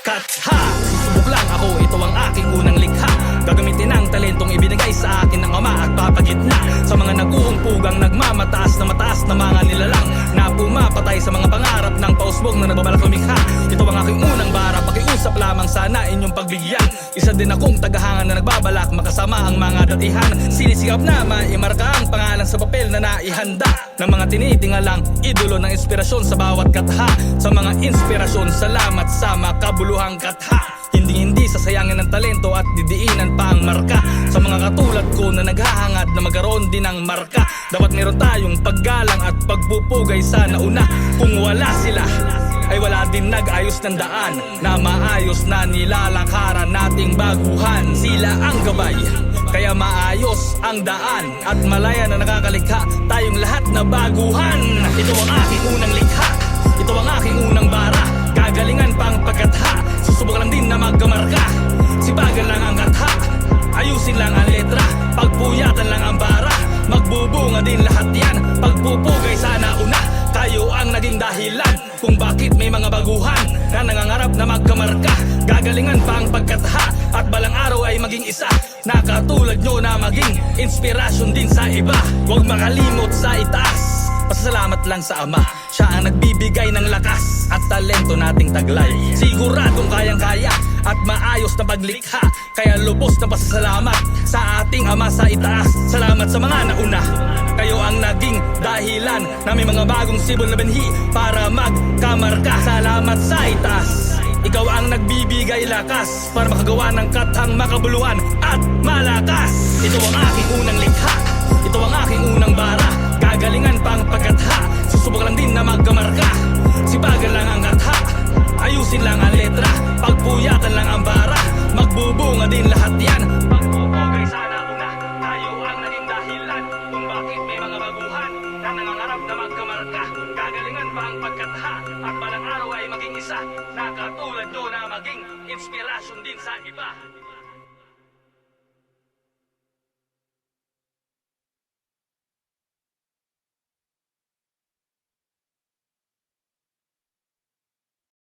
katha Susubok lang ako, ito ang aking unang likha. Gagamitin ang talentong ibinigay sa akin ng ama at papagitna. Sa mga naguhumpugang nagmamataas na mataas na mga nilalang Na pumapatay sa mga pangarap ng pausbong na nagbabalak lumikha Ito ang aking unang bara, pakiusap lamang sana inyong pagbigyan. Isa din akong tagahangan na nagbabalak makasama ang mga datihan. Sinisikap na maimarka ang pangalan sa papel na naihanda. Ng mga tinitingalang idolo ng inspirasyon sa bawat katha Sa mga inspirasyon, salamat sa makabuluhang katha. Hindi hindi sasayangin ng talento at didiinan pa ang marka. Sa mga katulad ko na naghahangad na magkaroon din ng marka. Dapat meron tayong paggalang at pagpupugay sa nauna. Kung wala sila ay wala din nag-ayos ng daan. Na maayos na nilalakaran nating baguhan. Sila ang gabay kaya maayos ang daan. At malaya na nakakalikha Tayong lahat na baguhan. Ito ang aking unang Din lahat yan. Pagpupugay sana una Tayo ang naging dahilan Kung bakit may mga baguhan Na nangangarap na magkamarka. Gagalingan pa ang pagkatha At balang araw ay maging isa. Nakatulad nyo na maging Inspirasyon din sa iba. Huwag makalimot sa itaas. Pasalamat lang sa Ama. Siya ang nagbibigay ng lakas At talento nating taglay. Siguradong kayang-kaya At maayos na paglikha. Kaya lubos na pasasalamat Sa ating Ama sa itaas. Salamat sa mga nauna. Kayo ang naging dahilan Na may mga bagong sibol na binhi Para magkamarka Salamat sa itaas. Ikaw ang nagbibigay lakas Para makagawa ng katang makabuluhan At malakas. Ito ang aking unang likha na magkamarka Gagalingan pa ang pagkatha At balang araw ay maging isa. Na katulad nyo na maging Inspirasyon din sa iba